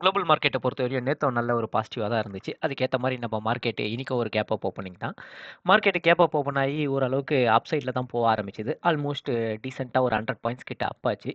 Global மார்க்கெட்டை பொறுத்த வரையும் நேற்று நல்ல ஒரு பாசிட்டிவாக தான் இருந்துச்சு. அதுக்கேற்ற மாதிரி நம்ம மார்க்கெட்டு இன்னைக்கும் ஒரு கேப் அப் ஓப்பனிங் தான். மார்க்கெட்டு கேப் அப் ஓப்பன் ஆகி ஓரளவுக்கு அப் சைடில் தான் போக ஆரம்பிச்சிது ஆல்மோஸ்ட் டீசெண்டாக ஒரு 100 பாயிண்ட்ஸ் கிட்ட அப் ஆச்சு.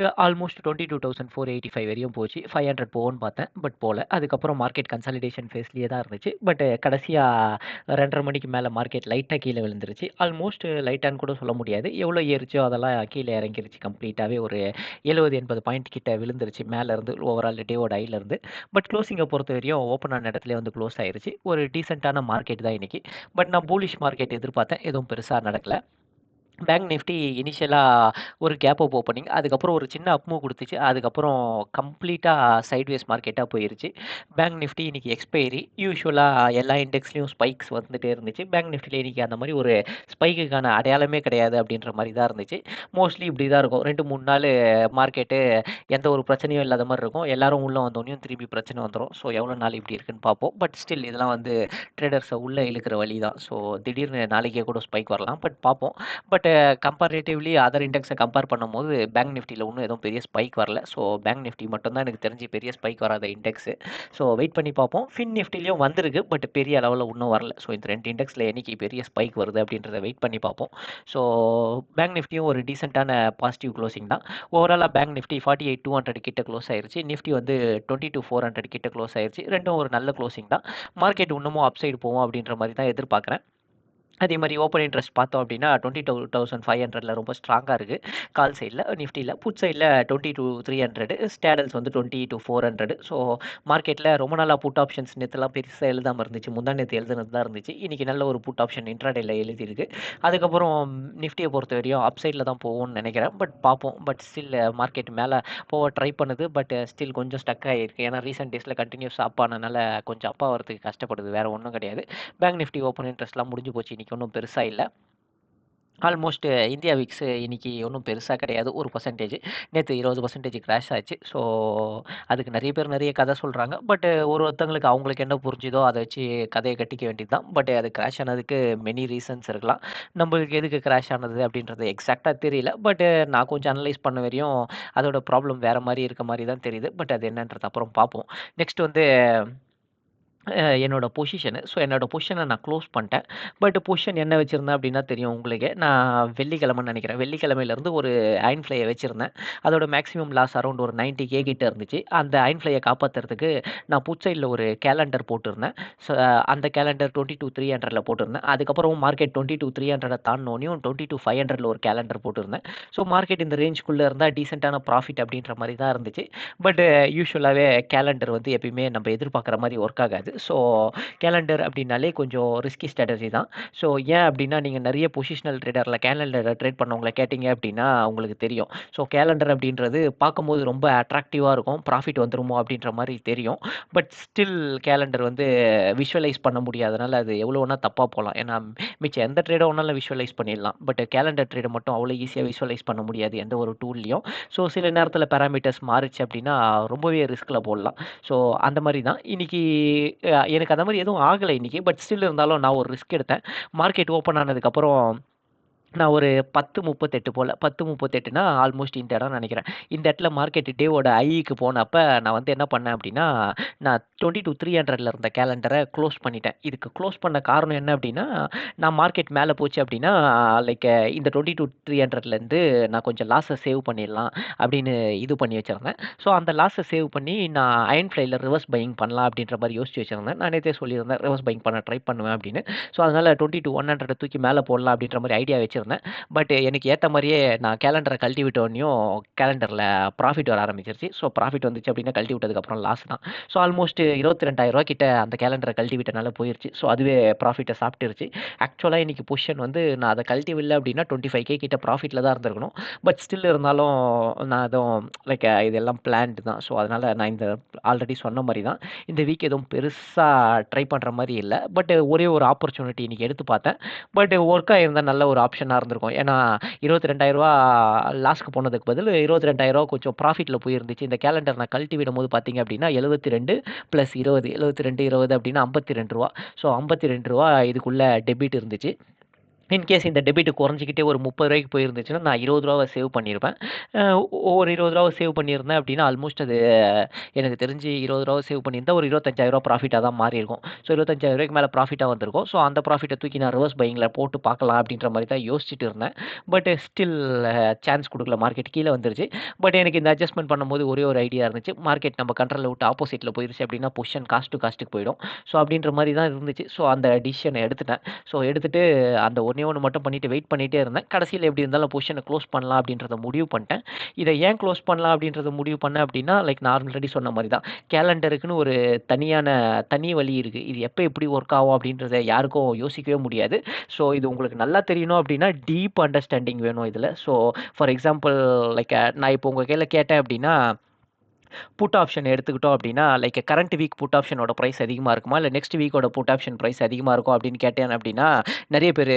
அ ஆல்மோஸ்ட் 22,485 வரையும் போச்சு. ஃபைவ் ஹண்ட்ரட் போகணும்னு பார்த்தேன். பட் போல. அதுக்கப்புறம் மார்க்கெட் கன்சாலிடேஷன் ஃபேஸ்லேயே தான் இருந்துச்சு. பட் கடைசியாக ரெண்டரை மணிக்கு மேலே மார்க்கெட் லைட்டாக கீழே விழுந்துருச்சு. ஆல்மோஸ்ட் லைட்டான்னு கூட சொல்ல முடியாது. எவ்வளோ ஏறிச்சோ அதெல்லாம் கீழே இறங்கிருச்சு கம்ப்ளீட்டாகவே ஒரு 70, 80 பாயிண்ட் கிட்ட விழுந்துருச்சு மேலேருந்து ஓவரால் டேவோட ஹைல இருந்து. பட் குளோசிங்க பொறுத்தவரையும் ஓப்பன் ஆன இடத்திலேயே வந்து குளோஸ் ஆயிருச்சு. ஒரு டீசென்ட்டான மார்க்கெட் தான் இன்னைக்கு. பட் நான் புல்லிஷ் மார்க்கெட் எதிர்பார்த்தேன். எதுவும் பெருசா நடக்கல. பேங்க் நிஃப்டி இனிஷியலாக ஒரு கேப் அப் ஓப்பனிங். அதுக்கப்புறம் ஒரு சின்ன அப் மூவ் அதுக்கப்புறம் கம்ப்ளீட்டாக சைட்வேஸ் மார்க்கெட்டாக போயிருச்சு. பேங்க் நிஃப்டி இன்னைக்கு எக்ஸ்பைரி. யூஸ்வலாக எல்லா இண்டெக்ஸ்லேயும் ஸ்பைக்ஸ் வந்துகிட்டே இருந்துச்சு. பேங்க் நிஃப்டியில் இன்றைக்கி அந்த மாதிரி ஒரு ஸ்பைக்குக்கான அடையாளமே கிடையாது அப்படின்ற மாதிரி தான் இருந்துச்சு. மோஸ்ட்லி இப்படி தான் இருக்கும். ரெண்டு மூணு நாள் மார்க்கெட்டு எந்த ஒரு பிரச்சனையும் இல்லாத மாதிரி இருக்கும். எல்லாரும் உள்ளே வந்தோனயும் திருப்பி பிரச்சனை வந்துடும் ஸோ எவ்வளோ நாள் இப்படி இருக்குன்னு பார்ப்போம். பட் ஸ்டில் இதெல்லாம் வந்து ட்ரேடர்ஸை உள்ளே இழுக்கிற வழி தான். ஸோ திடீர்னு நாளைக்கே கூட ஸ்பைக் வரலாம். பட் பார்ப்போம். பட் கம்பேரேட்டிவ்லி அதர் இண்டெக்ஸை கம்பேர் பண்ணும்போது பேங்க் நிஃப்டியில் ஒன்றும் எதுவும் பெரிய ஸ்பைக் வரல. ஸோ பேங்க் நிஃப்டி மட்டும் தான் எனக்கு தெரிஞ்சு பெரிய ஸ்பைக் வராத இண்டெக்ஸு. ஸோ வெயிட் பண்ணி பார்ப்போம். ஃபின் நிஃப்டிலையும் வந்திருக்கு. பட் பெரிய அளவில் இன்னும் வரல. ஸோ இந்த 2 இண்டெக்ஸ்ல என்னைக்கு பெரிய ஸ்பைக் வருது அப்படின்றத வெயிட் பண்ணி பார்ப்போம். ஸோ பேங்க் நிஃப்டியும் ஒரு டீசெண்டான பாசிட்டிவ் க்ளோசிங் தான். ஓவராலாக பேங்க் நிஃப்டி 48,200 கிட்ட க்ளோஸ் ஆயிருச்சு. நிஃப்டி வந்து 22,400 கிட்ட க்ளோஸ் ஆயிருச்சு. ரெண்டும் ஒரு நல்ல க்ளோசிங் தான். மார்க்கெட் இன்னமும் அப்சைடு சைடு அப்படின்ற மாதிரி தான் எதிர்பார்க்குறேன் அதே மாதிரி ஓப்பன் இன்ட்ரெஸ்ட் பார்த்தோம் அப்படின்னா 22,500ல ரொம்ப ஸ்ட்ராங்காக இருக்கு. கால் சைடில் நிஃப்டியில் புட் சைட்ல 20,300 ஸ்டேடல்ஸ் வந்து 20,400 ஸோ மார்க்கெட்டில் ரொம்ப நாளாக புட் ஆப்ஷன்ஸ் நேற்றுலாம் பெருசாக எழுதாமல் இருந்துச்சு. முந்தா நேற்று எழுதுனது தான் இருந்துச்சு. இன்னைக்கு நல்ல ஒரு புட் ஆப்ஷன் இன்ட்ராடேல எழுதியிருக்கு. அதுக்கப்புறம் நிஃப்டியை பொறுத்த வரையும் அப் சைடில் தான் போகும்னு நினைக்கிறேன். பட் பார்ப்போம். பட் ஸ்டில் மார்க்கெட் மேலே போக ட்ரை பண்ணுது. பட் ஸ்டில் கொஞ்சம் ஸ்டக் ஆகிருக்கு ஏன்னா ரீசெண்ட் டேஸில் கண்டினியூஸ் அப் ஆனதுனால கொஞ்சம் அப் ஆவறதுக்கு கஷ்டப்படுது. வேறு ஒன்றும் கிடையாது. பேங்க் நிஃப்டி ஓப்பன் இன்ட்ரெஸ்ட்லாம் முடிஞ்சு போச்சு. இன்னைக்கு ஒன்றும் பெருசாக இல்லை ஆல்மோஸ்ட் இந்தியா விக்ஸ் இன்றைக்கி ஒன்றும் பெருசாக கிடையாது. ஒரு பர்சன்டேஜ் நேற்று இருபது பர்சன்டேஜ் கிராஷ் ஆச்சு. ஸோ அதுக்கு நிறைய பேர் நிறைய கதை சொல்கிறாங்க பட் ஒரு ஒருத்தங்களுக்கு அவங்களுக்கு என்ன புரிஞ்சுதோ அதை வச்சு கதையை கட்டிக்க வேண்டியது தான். பட் அது கிராஷ் ஆனதுக்கு மெனி ரீசன்ஸ் இருக்கலாம். நம்மளுக்கு எதுக்கு கிராஷ் ஆனது அப்படின்றது எக்ஸாக்டாக தெரியல. பட் நான் கொஞ்சம் அனலைஸ் பண்ண வரையும் அதோட ப்ராப்ளம் வேறு மாதிரி இருக்க மாதிரி தான் தெரியுது. பட் அது என்னன்றது அப்புறம் பார்ப்போம். நெக்ஸ்ட் வந்து என்னோட பொசிஷனு. ஸோ என்னோட பொசிஷனை நான் க்ளோஸ் பண்ணிட்டேன். பட் பொசிஷன் என்ன வச்சுருந்தேன் அப்படின்னா தெரியும் உங்களுக்கே. நான் வெள்ளிக்கிழமை நினைக்கிறேன் வெள்ளிக்கிழமையிலேருந்து ஒரு அயன் ஃப்ளையை வச்சுருந்தேன் அதோட மேக்ஸிமம் லாஸ் அரௌண்ட் ஒரு 90K கிட்ட இருந்துச்சு. அந்த அயன் ஃப்ளையை காப்பாத்துறதுக்கு நான் புட் ஒரு கேலண்டர் போட்டிருந்தேன். ஸோ அந்த கேலண்டர் 22,300ல போட்டிருந்தேன். அதுக்கப்புறம் மார்க்கெட் 22,300 தாண்டுனோனயும் 22,500ல ஒரு கேலண்டர் போட்டிருந்தேன். ஸோ மார்க்கெட் இந்த ரேஞ்சுக்குள்ளே இருந்தால் டீசென்ட்டான ப்ராஃபிட் அப்படின்ற மாதிரி தான் இருந்துச்சு. பட் யூஸ்வலாகவே கேலண்டர் வந்து எப்பயுமே நம்ம எதிர்பார்க்குற மாதிரி ஒர்க் ஆகாது. ஸோ கேலண்டர் அப்படின்னாலே கொஞ்சம் ரிஸ்கி ஸ்ட்ராட்டஜி தான். ஸோ ஏன் அப்படின்னா நீங்கள் நிறைய பொசிஷனல் ட்ரேடரில் கேலண்டரில் ட்ரேட் பண்ணவங்களை கேட்டிங்க அப்படின்னா உங்களுக்கு தெரியும். ஸோ கேலண்டர் அப்படின்றது பார்க்கும்போது ரொம்ப அட்ராக்டிவாக இருக்கும். ப்ராஃபிட் வந்துருமோ அப்படின்ற மாதிரி தெரியும். பட் ஸ்டில் கேலண்டர் வந்து விஷுவலைஸ் பண்ண முடியாதனால அது எவ்வளோ ஒன்றா தப்பாக போகலாம் ஏன்னா மிச்சம் எந்த ட்ரேடோ வேணாலும் விஷுவலைஸ் பண்ணிடலாம். பட் கேலண்டர் ட்ரேடை மட்டும் அவ்வளோ ஈஸியாக விஷுவலைஸ் பண்ண முடியாது எந்த ஒரு டூல்லையும் ஸோ சில நேரத்தில் பேராமீட்டர்ஸ் மாறிச்சு அப்படின்னா ரொம்பவே ரிஸ்கில் போடலாம். ஸோ அந்த மாதிரி தான். இன்னைக்கு எனக்கு அந்த மாதிரி எதுவும் ஆகலை இன்றைக்கி பட் ஸ்டில் இருந்தாலும் நான் ஒரு ரிஸ்க் எடுத்தேன். மார்க்கெட் ஓப்பன் ஆனதுக்கப்புறம் நான் ஒரு பத்து முப்பத்தெட்டு போல் பத்து முப்பத்தெட்டுனா ஆல்மோஸ்ட் இந்த இடம்னு நினைக்கிறேன் இந்த இடத்துல மார்க்கெட் டேவோட ஐக்கு போனப்ப நான் வந்து என்ன பண்ணேன் அப்படின்னா, நான் 22,300ல இருந்த கேலண்டரை க்ளோஸ் பண்ணிட்டேன். இதுக்கு க்ளோஸ் பண்ண காரணம் என்ன அப்படின்னா, நான் மார்க்கெட் மேலே போச்சு அப்படின்னா லைக் இந்த 22,300லேருந்து நான் கொஞ்சம் லாஸை சேவ் பண்ணிடலாம் அப்படின்னு இது பண்ணி வச்சுருந்தேன் ஸோ அந்த லாஸை சேவ் பண்ணி நான் அயன் ஃப்ளைல ரிவர்ஸ் பையிங் பண்ணலாம் அப்படின்ற மாதிரி யோசிச்சு வச்சுருந்தேன் நான் நேற்றே சொல்லியிருந்தேன் ரிவர்ஸ் பையிங் பண்ண ட்ரை பண்ணுவேன் அப்படின்னு. ஸோ அதனால் டுவெண்ட்டி டூ ஒன் ஹண்ட்ரட் தூக்கி மேலே போடலாம் அப்படின்ற மாதிரி ஐடியா வச்சிருந்தேன். பட் எனக்கு ஏற்ற மாதிரியே நான் கேலண்டரை கழட்டி விட்டோடனையும் கேலண்டரில் ப்ராஃபிட் வர ஆரம்பிச்சிருச்சு. ஸோ ப்ராஃபிட் வந்துச்சு அப்படின்னா கழட்டி விட்டதுக்கப்புறம் லாஸ் தான். ஸோ ஆல்மோஸ்ட் இருபத்தி ரெண்டாயிரரூவா கிட்ட அந்த கேலண்டரை கழட்டி விட்டனால போயிருச்சு. ஸோ அதுவே ப்ராஃபிட்டை சாப்பிட்டுருச்சு. ஆக்சுவலாக இன்னைக்கு பொசிஷன் வந்து நான் அதை கழட்டி விடல அப்படின்னா 25K கிட்ட ப்ராஃபிட்டில் தான் இருந்திருக்கணும். பட் ஸ்டில் இருந்தாலும் நான் எதுவும் லைக் இதெல்லாம் பிளான்டு தான். ஸோ அதனால் நான் இந்த ஆல்ரெடி சொன்ன மாதிரி தான். இந்த வீக் எதுவும் பெருசாக ட்ரை பண்ணுற மாதிரி இல்லை பட் ஒரே ஒரு ஆப்பர்ச்சுனிட்டி இன்றைக்கி எடுத்து பார்த்தேன். பட் ஒர்க்காக இருந்தால் நல்ல ஒரு ஆப்ஷன் நல்லா இருந்திருக்கும் ஏன்னா இருபத்தி ரெண்டாயிரரூவா லாஸ்க்கு போனதுக்கு பதில் இருபத்தி ரெண்டாயிரரூவா கொஞ்சம் ப்ராஃபிட்டில் போயிருந்துச்சு. இந்த கேலண்டர் நான் கழட்டி விடும்போது பார்த்தீங்க அப்படின்னா எழுபத்தி ரெண்டு ப்ளஸ் இருபது எழுபத்தி ரெண்டு இருபது அப்படின்னா ஐம்பத்தி ரெண்டு ரூபா ஸோ ஐம்பத்தி ரெண்டு ரூபா இதுக்குள்ளே டெபிட் இருந்துச்சு. இன்கேஸ் இந்த டெபிட் குறைஞ்சிக்கிட்டே ஒரு முப்பது ரூபாய்க்கு போயிருந்துச்சுன்னா நான் இருபது ரூபாவை சேவ் பண்ணியிருப்பேன் ஒரு இருபது ரூபாவை சேவ் பண்ணியிருந்தேன் அப்படின்னா ஆல்மோஸ்ட் அது எனக்கு தெரிஞ்சு இருபது ரூபா சேவ் பண்ணியிருந்தால் ஒரு இருபத்தஞ்சாயிரம் ரூபா ப்ராஃபிட்டாக தான் மாறி இருக்கும். ஸோ இருபத்தஞ்சாயிரம் ரூபாய்க்கு மேலே ப்ராஃபிட்டாக வந்திருக்கும். ஸோ அந்த ப்ராஃபிட்டை தூக்கி நான் ரிவர்ஸ் பையிங்கில் போட்டு பார்க்கலாம் அப்படின்ற மாதிரி தான் யோசிச்சுட்டு இருந்தேன். பட் ஸ்டில் சான்ஸ் கொடுக்கல. மார்க்கெட் கீழே வந்துருச்சு. பட் எனக்கு இந்த அட்ஜஸ்ட்மெண்ட் பண்ணும்போது ஒரே ஒரு ஐடியா இருந்துச்சு. மார்க்கெட் நம்ம கண்ட்ரோலில் விட்டு ஆப்போசிட்டில் போயிருச்சு அப்படின்னா பொசிஷன் காஸ்ட் டு காஸ்ட்டுக்கு போயிடும். ஸோ அப்படின்ற மாதிரி தான் இருந்துச்சு. ஸோ அந்த டிசிஷனை எடுத்துட்டேன். ஸோ எடுத்துட்டு அந்த ஒன்றே ஒன்று மட்டும் பண்ணிவிட்டு வெயிட் பண்ணிகிட்டே இருந்தேன். கடைசியில் எப்படி இருந்தாலும் பொசிஷனை க்ளோஸ் பண்ணலாம் அப்படின்றத முடிவு பண்ணிட்டேன். இதை ஏன் க்ளோஸ் பண்ணலாம் அப்படின்றத முடிவு பண்ணேன் அப்படின்னா லைக் நான் ஆல்ரெடி சொன்ன மாதிரி தான் கேலண்டருக்குன்னு ஒரு தனியான தனி வழி இருக்குது இது எப்போ எப்படி ஒர்க் ஆகும் அப்படின்றத யாருக்கும் யோசிக்கவே முடியாது. ஸோ இது உங்களுக்கு நல்லா தெரியணும் அப்படின்னா டீப் அண்டர்ஸ்டாண்டிங் வேணும் இதில். ஸோ ஃபார் எக்ஸாம்பிள் லைக் நான் இப்போ உங்கள் கையில் கேட்டேன் அப்படின்னா புட் ஆப்ஷன் எடுத்துக்கிட்டோம் அப்படின்னா லைக் கரண்ட் வீக் புட் ஆப்ஷனோட ப்ரைஸ் அதிகமாக இருக்குமா? இல்லை நெக்ஸ்ட் வீக்கோட புட் ஆப்ஷன் ப்ரைஸ் அதிகமாக இருக்கும் அப்படின்னு கேட்டேன் அப்படின்னா நிறைய பேர்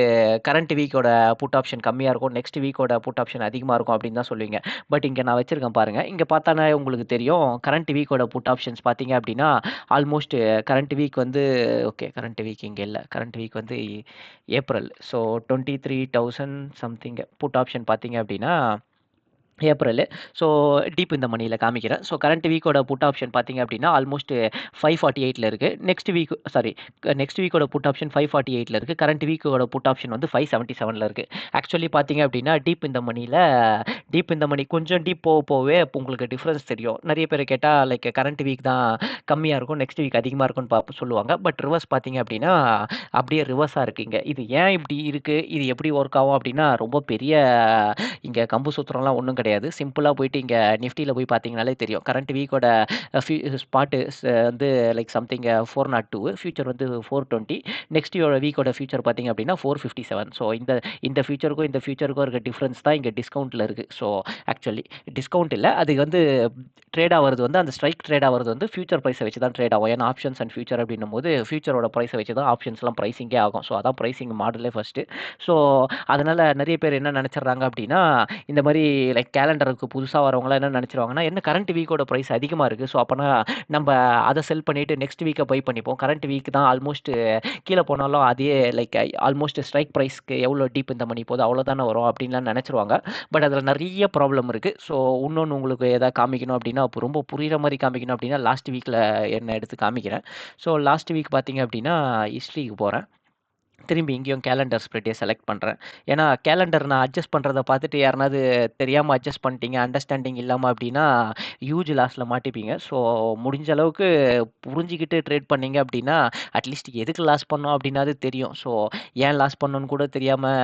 கரண்ட் வீக்கோட புட் ஆப்ஷன் கம்மியாக இருக்கும் நெக்ஸ்ட் வீக்கோட புட் ஆப்ஷன் அதிகமாக இருக்கும் அப்படின்னு தான் சொல்லுவீங்க. பட் இங்கே நான் வச்சுருக்கேன் பாருங்கள் இங்கே பார்த்தானே உங்களுக்கு தெரியும் கரண்ட் வீக்கோட புட் ஆப்ஷன்ஸ் பார்த்தீங்க அப்படின்னா ஆல்மோஸ்ட் கரண்ட் வீக் வந்து ஓகே கரண்ட் வீக் இங்கே இல்லை. கரண்ட் வீக் வந்து April. So twenty three thousand something put option பார்த்தீங்க அப்படின்னா ஏப்ரல். ஸோ டீப் இந்த மணியில் காமிக்கிறேன். ஸோ கரண்ட் வீக்கோட புட் ஆப்ஷன் பார்த்தீங்க அப்படின்னா ஆல்மோஸ்ட் ஃபைவ் ஃபார்ட்டி எயிட்டில் இருக்குது நெக்ஸ்ட் வீக் சாரி நெக்ஸ்ட் வீக்கோட புட் ஆப்ஷன் ஃபைவ் ஃபார்ட்டி எயிட்டில் இருக்குது கரண்ட் வீக்கோட புட் ஆப்ஷன் வந்து ஃபைவ் செவன்ட்டி செவனில் இருக்குது ஆக்சுவலி பார்த்தீங்க அப்படின்னா டீப் இந்த மணியில் டீப் இந்த மணி கொஞ்சம் டீப் போக போகவே உங்களுக்கு டிஃப்ரென்ஸ் தெரியும். நிறைய பேர் கேட்டால் லைக் கரண்ட் வீக் தான் கம்மியாக இருக்கும் நெக்ஸ்ட் வீக் அதிகமாக இருக்கும்னு பார்ப்ப சொல்லுவாங்க. பட் ரிவர்ஸ் பார்த்தீங்க அப்படின்னா அப்படியே ரிவர்ஸாக இருக்குங்க. இது ஏன் இப்படி இருக்குது இது எப்படி ஒர்க் ஆகும் அப்படின்னா ரொம்ப பெரிய இங்கே கம்பு சூத்திரம்லாம் ஒன்றும் கிடையாது. சிம்பிளாக போயிட்டு இங்கே நிஃப்டியில் போய் பார்த்தீங்கனாலே தெரியும். கரண்ட் வீக்கோட ஃபியூ ஸ்பாட்டு வந்து like something four not two future வந்து ஃபோர் டுவெண்ட்டி நெக்ஸ்ட் வீக்கோட ஃபியூச்சர் பார்த்தீங்க அப்படின்னா ஃபோர் ஃபிஃப்டி செவன் ஸோ இந்த இந்த ஃபியூச்சருக்கும் இந்த ஃபியூச்சருக்கும் இருக்க டிஃப்ரென்ஸ் தான் இங்கே டிஸ்கவுண்ட்டில் இருக்குது ஸோ ஆக்சுவலி டிஸ்கவுண்ட் இல்லை. அது வந்து ட்ரேட் ஆகிறது வந்து அந்த ஸ்ட்ரைக் ட்ரேட் ஆகிறது வந்து ஃபியூச்சர் ப்ரைஸை வச்சு தான் ட்ரேட் ஆகும். ஏன்னா ஆப்ஷன்ஸ் அண்ட் ஃபியூச்சர் அப்படின்னும் போது ஃபியூச்சரோட ப்ரைஸை வச்சு தான் ஆப்ஷன்ஸ்லாம் ப்ரைஸிங்கே ஆகும். ஸோ அதான் ப்ரைஸிங் மாடலே ஃபஸ்ட்டு ஸோ அதனால் நிறைய பேர் என்ன நினச்சிட்றாங்க அப்படின்னா இந்த மாதிரி லைக் கேலண்டருக்கு புதுசாக வரவங்களாம் என்ன நினச்சிருவாங்கன்னா என்ன கரண்ட் வீக்கோட ப்ரைஸ் அதிகமாக இருக்குது ஸோ அப்போனா நம்ம அதை செல் பண்ணிவிட்டு நெக்ஸ்ட் வீக்கை பை பண்ணிப்போம். கரண்ட் வீக் தான் ஆல்மோஸ்ட் கீழே போனாலும் அதே லைக் ஆல்மோஸ்ட் ஸ்ட்ரைக் ப்ரைஸ்க்கு எவ்வளோ டீப் இந்த மணி போகுது அவ்வளோதானே வரும் அப்படின்லாம் நினச்சிருவாங்க. பட் அதில் நிறைய ப்ராப்ளம் இருக்குது ஸோ இன்னொன்று உங்களுக்கு எதாவது காமிக்கணும் அப்படின்னா அப்போ ரொம்ப புரிகிற மாதிரி காமிக்கணும் அப்படின்னா லாஸ்ட் வீக்கில் என்ன எடுத்து காமிக்கிறேன். ஸோ லாஸ்ட் வீக் பார்த்தீங்க அப்படின்னா ஹிஸ்ட்ரிக்கு போகிறேன் திரும்பி இங்கேயும் கேலண்டர் ஸ்ப்ரெட்டே செலக்ட் பண்ணுறேன் ஏன்னா கேலண்டர் நான் அட்ஜஸ்ட் பண்ணுறத பார்த்துட்டு யாருனாவது தெரியாமல் அட்ஜஸ்ட் பண்ணிட்டீங்க அண்டர்ஸ்டாண்டிங் இல்லாமல் அப்படின்னா ஹியூஜ் லாஸில் மாட்டிப்பீங்க. ஸோ முடிஞ்ச அளவுக்கு புரிஞ்சிக்கிட்டு ட்ரேட் பண்ணீங்க அப்படின்னா அட்லீஸ்ட் எதுக்கு லாஸ் பண்ணோம் அப்படின்னாது தெரியும். ஸோ ஏன் லாஸ் பண்ணோன்னு கூட தெரியாமல்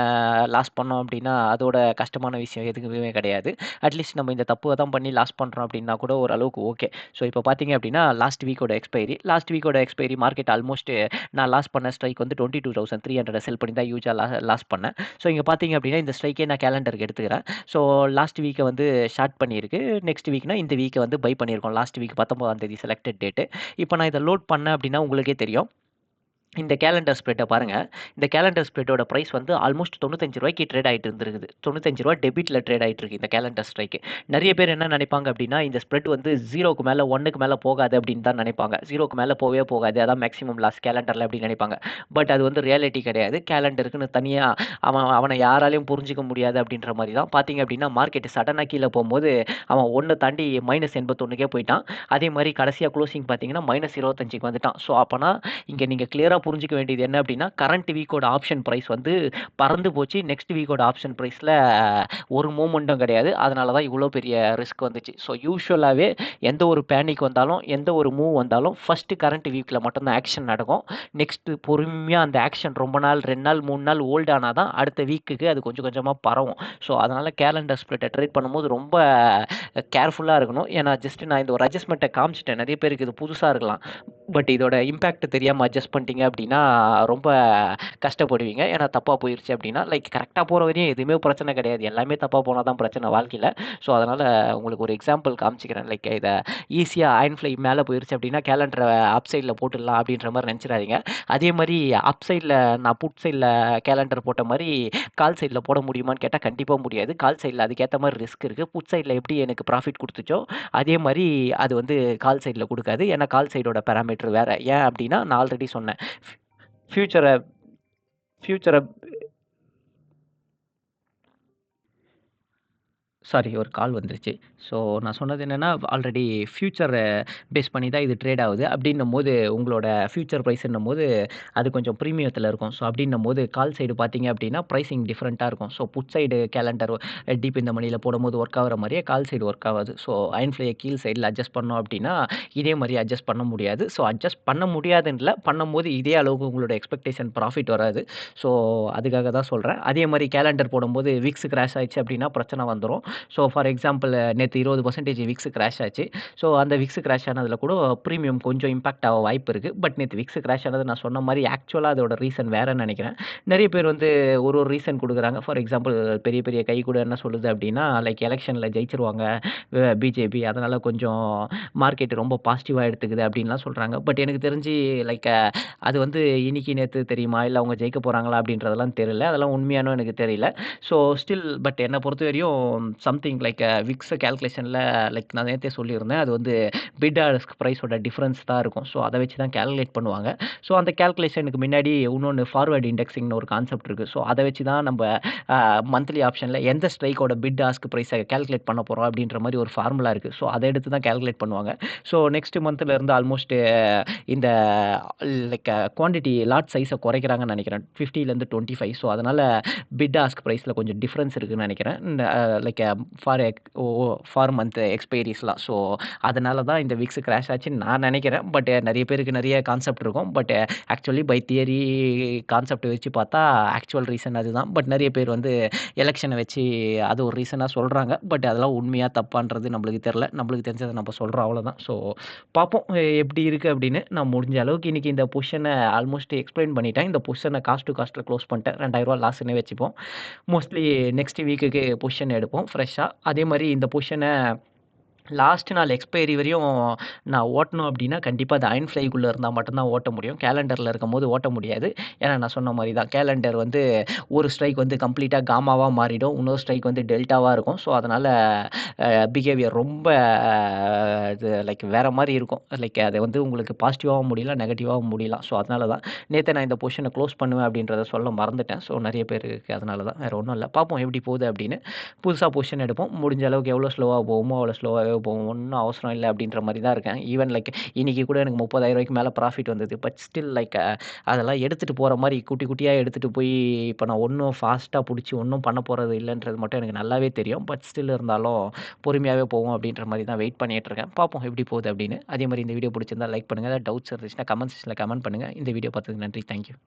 லாஸ் பண்ணோம் அப்படின்னா அதோட கஷ்டமான விஷயம் எதுக்குமே கிடையாது. அட்லீஸ்ட் நம்ம இந்த தப்பு தான் பண்ணி லாஸ் பண்ணுறோம் அப்படின்னா கூட ஓரளவுக்கு ஓகே ஸோ இப்போ பார்த்தீங்க அப்படின்னா லாஸ்ட் வீக்கோட எக்ஸ்பைரி லாஸ்ட் வீக்கோட எக்ஸ்பைரி மார்க்கெட் ஆல்மோஸ்ட் நான் லாஸ் பண்ண ஸ்ட்ரைக் வந்து twenty two thousand three hundred sell பண்ணி தான் யூஜாக லா லாஸ் பண்ணேன். ஸோ இங்கே பார்த்தீங்க அப்படின்னா இந்த ஸ்ட்ரைக்கே நான் கேலண்டருக்கு எடுத்துக்கிறேன். ஸோ லாஸ்ட் வீக்கை வந்து ஷார்ட் பண்ணியிருக்கு. நெக்ஸ்ட் வீக்னா இந்த வீக்கை வந்து பை பண்ணியிருக்கோம். லாஸ்ட் வீக் பத்தொம்பதாம் தேதி செலக்டட் டேட்டு இப்போ நான் இதை லோட் பண்ணேன் அப்படின்னா உங்களுக்கே தெரியும். இந்த கேலண்டர் ஸ்ப்ரெட்டை பாருங்கள் இந்த கேலண்டர் ஸ்ப்ரெட்டோட ப்ரைஸ் வந்து ஆல்மோஸ்ட் தொண்ணூத்தஞ்சு ரூபாய்க்கு ட்ரேட் ஆகிட்டு இருந்திருக்குது. தொண்ணூத்தஞ்சு ரூபா டெபிட்டில் ட்ரேட் ஆகிட்டு இருக்கு இந்த கேலண்டர் ஸ்ட்ரைக்கு நிறைய பேர் என்ன நினைப்பாங்க அப்படின்னா இந்த ஸ்ப்ரெட் வந்து ஜீரோக்கு மேலே ஒன்றுக்கு மேலே போகாது அப்படின்னு தான் நினைப்பாங்க. ஜீரோக்கு மேலே போகவே போகாது. அதான் மேக்ஸிமம் லாஸ் கேலண்டரில் அப்படின்னு நினைப்பாங்க. பட் அது வந்து ரியாலிட்டி கிடையாது. கேலண்டருக்குன்னு தனியாக அவன் அவனை யாராலையும் புரிஞ்சிக்க முடியாது அப்படின்ற மாதிரி தான். பார்த்தீங்க அப்படின்னா மார்க்கெட் சடனாக கீழே போகும்போது அவன் ஒன்று தாண்டி மைனஸ் எண்பத்தொன்றுக்கே போயிட்டான். அதே மாதிரி கடைசியாக க்ளோசிங் பார்த்தீங்கன்னா மைனஸ் இருபத்தஞ்சுக்கு வந்துட்டான். ஸோ அப்போனா இங்கே நீங்கள் கிளியராக புரிஞ்சிக்க வேண்டியது என்ன அப்படின்னா கரண்ட் வீக்கோட ஆப்ஷன் ப்ரைஸ் வந்து பறந்து போச்சு. நெக்ஸ்ட் வீக்கோட ஆப்ஷன் ப்ரைஸில் ஒரு மூமெண்ட்டும் கிடையாது. அதனால தான் இவ்வளோ பெரிய ரிஸ்க் வந்துச்சு. ஸோ யூஸ்வலாகவே எந்த ஒரு பேனிக் வந்தாலும் எந்த ஒரு மூவ் வந்தாலும் ஃபஸ்ட்டு கரண்ட் வீக்கில் மட்டும்தான் ஆக்ஷன் நடக்கும். நெக்ஸ்ட்டு பொறுமையாக அந்த ஆக்ஷன் ரொம்ப நாள் ரெண்டு நாள் மூணு நாள் ஓல்டு ஆனால் தான் அடுத்த வீக்குக்கு அது கொஞ்சம் கொஞ்சமாக பரவும். ஸோ அதனால் கேலண்டர் ஸ்ப்ளிட்டை ட்ரேட் பண்ணும்போது ரொம்ப கேர்ஃபுல்லாக இருக்கணும். ஏன்னா ஜஸ்ட் நான் இந்த ஒரு அட்ஜஸ்ட்மெண்ட்டை காமிச்சிட்டேன். நிறைய பேருக்கு இது புதுசாக இருக்கலாம். பட் இதோட இம்பேக்ட் தெரியாமல் அட்ஜஸ்ட் பண்ணிட்டீங்க அப்படின்னா ரொம்ப கஷ்டப்படுவீங்க. ஏன்னா தப்பாக போயிடுச்சு அப்படின்னா லைக் கரெக்டாக போகிற வரையும் எதுவுமே பிரச்சனை கிடையாது. எல்லாமே தப்பாக போனால் தான் பிரச்சனை வாழ்க்கையில். ஸோ அதனால் உங்களுக்கு ஒரு எக்ஸாம்பிள் காமிச்சிக்கிறேன். லைக் இதை ஈஸியாக அயன் ஃப்ளை மேலே போயிடுச்சு அப்படின்னா கேலண்டரை அப் சைடில் போட்டுடலாம் அப்படின்ற மாதிரி நினச்சிடாதீங்க. அதே மாதிரி அப் சைடில் நான் புட் சைடில் கேலண்டர் போட்ட மாதிரி கால் சைடில் போட முடியுமான்னு கேட்டால் கண்டிப்பாக முடியாது. கால் சைடில் அதுக்கேற்ற மாதிரி ரிஸ்க் இருக்குது புட் சைடில் எப்படி எனக்கு ப்ராஃபிட் கொடுத்துச்சோ அதே மாதிரி அது வந்து கால் சைடில் கொடுக்காது. ஏன்னா கால் சைடோட பேராமீட்டர் வேறு. ஏன் அப்படின்னா நான் ஆல்ரெடி சொன்னேன். ஃப்யூச்சரை ஃப்யூச்சரை சாரி ஒரு கால் வந்துருச்சு. ஸோ நான் சொன்னது என்னென்னா ஆல்ரெடி ஃப்யூச்சரை பேஸ் பண்ணி தான் இது ட்ரேட் ஆகுது. அப்படின்னும் போது உங்களோட ஃப்யூச்சர் ஃபியூச்சர் பிரைஸ்ன்னும்போது அது கொஞ்சம் ப்ரீமியத்தில் இருக்கும். ஸோ அப்படின்னும் போது கால் சைடு பார்த்தீங்க அப்படின்னா ப்ரைஸிங் டிஃப்ரெண்ட்டாக இருக்கும். So put side calendar deep இந்த மணியில் போடும்போது ஒர்க் ஆகுற மாதிரியே கால் சைடு ஒர்க் ஆகாது. ஸோ அயன் ஃப்ளையை கீழ் சைடில் அட்ஜஸ்ட் பண்ணோம் அப்படின்னா இதே மாதிரி அட்ஜஸ்ட் பண்ண முடியாது. ஸோ அட்ஜஸ்ட் பண்ண முடியாதுன்னு பண்ணும்போது இதே அளவுக்கு உங்களோட எக்ஸ்பெக்டேஷன் ப்ராஃபிட் வராது. ஸோ அதுக்காக தான் சொல்கிறேன் அதே மாதிரி கேலண்டர் போடும்போது வீக்ஸ் கிராஷ் ஆயிடுச்சு அப்படின்னா பிரச்சனை வந்துடும் ஸோ ஃபார் எக்ஸாம்பிள் நேற்று இருபது பர்சன்டேஜ் விக்ஸ் கிராஷ் ஆச்சு. ஸோ அந்த விக்ஸ் கிராஷ் ஆனதில் கூட ப்ரீமியம் கொஞ்சம் இம்பாக்ட் ஆக வாய்ப்பு இருக்குது பட் நேற்று விக்ஸ் கிராஷ் ஆனது நான் சொன்ன மாதிரி ஆக்சுவலாக அதோட ரீசன் வேறன்னு நினைக்கிறேன் நிறைய பேர் வந்து ஒரு ஒரு ரீசன் கொடுக்குறாங்க ஃபார் எக்ஸாம்பிள் பெரிய பெரிய கை கூட என்ன சொல்லுது அப்படின்னா லைக் எலெக்ஷனில் ஜெயிச்சிருவாங்க பிஜேபி. அதனால் கொஞ்சம் மார்க்கெட் ரொம்ப பாசிட்டிவாக எடுத்துக்குது அப்படின்லாம் சொல்கிறாங்க பட் எனக்கு தெரிஞ்சு லைக் அது வந்து இன்னைக்கு நேற்று தெரியுமா? இல்லை அவங்க ஜெயிக்க போகிறாங்களா அப்படின்றதெல்லாம் தெரியல. அதெல்லாம் உண்மையானோ எனக்கு தெரியல. ஸோ ஸ்டில் பட் என்ன பொறுத்தவரையும் சம்திங் லைக் விக்ஸ் கேல்குலேஷனில் லைக் நான் நேரத்தே சொல்லியிருந்தேன். அது வந்து பிட் ஆஸ்க் ப்ரைஸோட டிஃப்ரென்ஸ் தான் இருக்கும். ஸோ அதை வச்சு தான் கேல்குலேட் பண்ணுவாங்க. ஸோ அந்த கால்குலேஷனுக்கு முன்னாடி இன்னொன்று ஃபார்வர்டு இண்டெக்ஸிங்னு ஒரு கான்செப்ட் இருக்குது ஸோ அதை வச்சு தான் நம்ம மந்த்லி ஆப்ஷனில் எந்த ஸ்ட்ரைக்கோட பிட் ஆஸ்க் ப்ரைஸை கால்குலேட் பண்ண போகிறோம் அப்படின்ற மாதிரி ஒரு ஃபார்முலா இருக்கு. ஸோ அதை எடுத்து தான் கேல்குலேட் பண்ணுவாங்க. ஸோ நெக்ஸ்ட் மந்த்தில் இருந்து ஆல்மோஸ்ட் இந்த லைக் குவான்டிட்டி லாட் சைஸை குறைக்கிறாங்கன்னு நினைக்கிறேன் ஃபிஃப்டிலேருந்து டுவெண்ட்டி ஃபைவ் ஸோ அதனால் பிட் ஆஸ்க் ப்ரைஸில் கொஞ்சம் டிஃப்ரென்ஸ் இருக்குதுன்னு நினைக்கிறேன் like for eg oh for month எக்ஸ்பைரிஸ்லாம் so அதனால தான் இந்த வீக்ஸ் கிராஷ் ஆச்சுன்னு நான் நினைக்கிறேன் பட் நிறைய பேருக்கு நிறைய கான்செப்ட் இருக்கும். But actually by theory concept வச்சு பார்த்தா ஆக்சுவல் ரீசன் அதுதான். பட் நிறைய பேர் வந்து எலெக்ஷனை வச்சு அது ஒரு ரீசனாக சொல்கிறாங்க பட் அதெல்லாம் உண்மையாக தப்பான்றது நம்மளுக்கு தெரில நம்மளுக்கு தெரிஞ்சதை நம்ம சொல்கிறோம் அவ்வளோதான். ஸோ பார்ப்போம் எப்படி இருக்குது அப்படின்னு நான் முடிஞ்ச அளவுக்கு இன்றைக்கி இந்த பொஷனை ஆல்மோஸ்ட் எக்ஸ்பிளைன் பண்ணிட்டேன். இந்த பொஷனை காஸ்ட் டூ காஸ்ட்டில் க்ளோஸ் பண்ணிட்டேன். ரெண்டாயிரம் ரூபா லாஸ்ன்னே வச்சுப்போம். மோஸ்ட்லி நெக்ஸ்ட் வீக்குக்கு பொஷன் எடுப்போம் ஃப்ரெஷ்ஷாக அதே மாதிரி இந்த பொசிஷன லாஸ்ட் நாள் எக்ஸ்பைரி வரையும் நான் ஓட்டணும் அப்படின்னா கண்டிப்பாக அது அயன் ஃப்ளைக்குள்ளே இருந்தால் மட்டும்தான் ஓட்ட முடியும். கேலெண்டரில் இருக்கும் போது ஓட்ட முடியாது. ஏன்னா நான் சொன்ன மாதிரி தான். கேலண்டர் வந்து ஒரு ஸ்ட்ரைக் வந்து கம்ப்ளீட்டாக காமாவாக மாறிடும். இன்னொரு ஸ்ட்ரைக் வந்து டெல்டாவாக இருக்கும். ஸோ அதனால் பிஹேவியர் ரொம்ப இது லைக் வேறு மாதிரி இருக்கும். லைக் அது வந்து உங்களுக்கு பாசிட்டிவாகவும் முடியலாம், நெகட்டிவாகவும் முடியலாம். ஸோ அதனால தான். நேற்று நான் இந்த பொஷனை க்ளோஸ் பண்ணுவேன் அப்படின்றத சொல்ல மறந்துட்டேன். ஸோ நிறைய பேருக்கு அதனால தான். வேறு ஒன்றும் இல்லை பார்ப்போம் எப்படி போகுது அப்படின்னு புதுசாக பொசிஷன் எடுப்போம். முடிஞ்ச அளவுக்கு எவ்வளோ ஸ்லோவாக போகுமோ அவ்வளோ ஸ்லோவாக போகும். ஒன்றும் அவசரம் இல்லை அப்படின்ற மாதிரி தான் இருக்கேன். ஈவன் லைக் இன்றைக்கி கூட எனக்கு முப்பதாயிரம் ரூபாய்க்கு மேலே ப்ராஃபிட் வந்தது. பட் ஸ்டில் லைக் அதெல்லாம் எடுத்துகிட்டு போகிற மாதிரி குட்டி குட்டியாக எடுத்துகிட்டு போய் இப்போ நான் ஒன்றும் ஃபாஸ்ட்டாக பிடிச்சி ஒன்றும் பண்ண போகிறது இல்லைன்றது மட்டும் எனக்கு நல்லாவே தெரியும். பட் ஸ்டில் இருந்தாலும் பொறுமையாகவே போவோம் அப்படின்ற மாதிரி தான் வெயிட் பண்ணிகிட்டு இருக்கேன். பார்ப்போம் எப்படி போகுது அப்படின்னு அதே மாதிரி இந்த வீடியோ பிடிச்சிருந்தா லைக் பண்ணுங்கள் டவுட்ஸ் இருந்துச்சுன்னா கமெண்ட் செக்ஷனில் கமெண்ட் பண்ணுங்க. இந்த வீடியோ பார்த்ததுக்கு நன்றி. Thank you.